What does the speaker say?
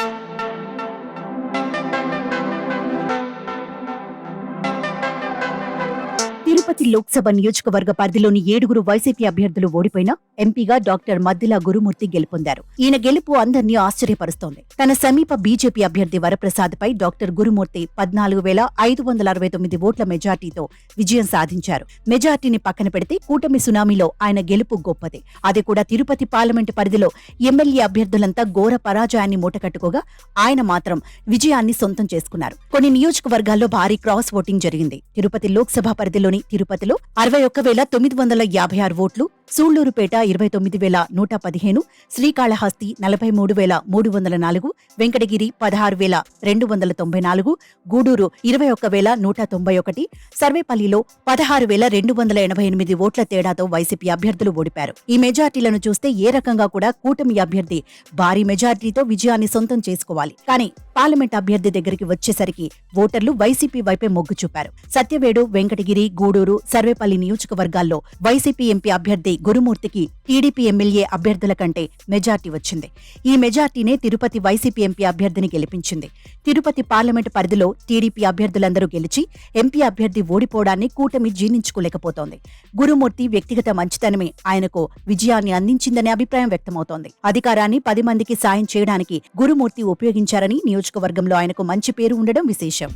you Tirupati Lok Sabha నియోజకవర్గ పరిధిలోని ఏడుగురు వైసీపీ అభ్యర్థులు ఓడిపోయినా ఎంపీగా డాక్టర్ మద్దిల గురుమూర్తి గెలుపొందారు. ఈయన గెలుపు అందరినీ ఆశ్చర్యపరుస్తోంది. తన సమీప బీజేపీ అభ్యర్థి వరప్రసాద్ పై డాక్టర్ గురుమూర్తి పద్నాలుగు వేల ఐదు వందల అరవై తొమ్మిది ఓట్ల మెజార్టీతో విజయం సాధించారు. మెజార్టీని పక్కన పెడితే కూటమి సునామీలో ఆయన గెలుపు గొప్పదే. అది కూడా తిరుపతి పార్లమెంటు పరిధిలో ఎమ్మెల్యే అభ్యర్థులంతా ఘోర పరాజయాన్ని మూటకట్టుకోగా ఆయన మాత్రం విజయాన్ని సొంతం చేసుకున్నారు. కొన్ని నియోజకవర్గాల్లో భారీ క్రాస్ ఓటింగ్ జరిగింది. తిరుపతి లోక్సభ పరిధిలోని తిరుపతిలో అరవై ఒక్క వేల తొమ్మిది వందల యాభై ఆరు ఓట్లు సూళ్ళూరుపేట ఇరవై తొమ్మిది వేల నూట పదిహేను శ్రీకాళహస్తి నలభై మూడు వేల మూడు వందల నాలుగు వెంకటగిరి పదహారు వేల రెండు వందల తొంభై నాలుగు గూడూరు ఇరవై ఒక్క వేల నూట తొంభై ఒకటి సర్వేపల్లిలో పదహారు వేల రెండు వందల ఎనభై ఎనిమిది ఓట్ల తేడాతో వైసీపీ అభ్యర్థులు ఓడిపారు. ఈ మెజార్టీలను చూస్తే ఏ రకంగా కూడా కూటమి అభ్యర్థి భారీ మెజార్టీతో విజయాన్ని సొంతం చేసుకోవాలి. కానీ పార్లమెంట్ అభ్యర్థి దగ్గరికి వచ్చేసరికి ఓటర్లు వైసీపీ వైపే మొగ్గు చూపారు. సత్యవేడు వెంకటగిరి గూడూరు సర్వేపల్లి నియోజకవర్గాల్లో వైసీపీ ఎంపీ అభ్యర్థి గురుమూర్తికి టీడీపీ ఎమ్మెల్యే అభ్యర్థుల కంటే మెజార్టీ వచ్చింది. ఈ మెజార్టీనే తిరుపతి వైసీపీ ఎంపీ అభ్యర్థిని గెలిపించింది. తిరుపతి పార్లమెంటు పరిధిలో టీడీపీ అభ్యర్థులందరూ గెలిచి ఎంపీ అభ్యర్థి ఓడిపోవడాన్ని కూటమి జీర్ణించుకోలేకపోతోంది. గురుమూర్తి వ్యక్తిగత మంచితనమే ఆయనకు విజయాన్ని అందించిందనే అభిప్రాయం వ్యక్తమవుతోంది. అధికారాన్ని పది మందికి సాయం చేయడానికి గురుమూర్తి ఉపయోగించారని నియోజకవర్గంలో ఆయనకు మంచి పేరు ఉండడం విశేషం.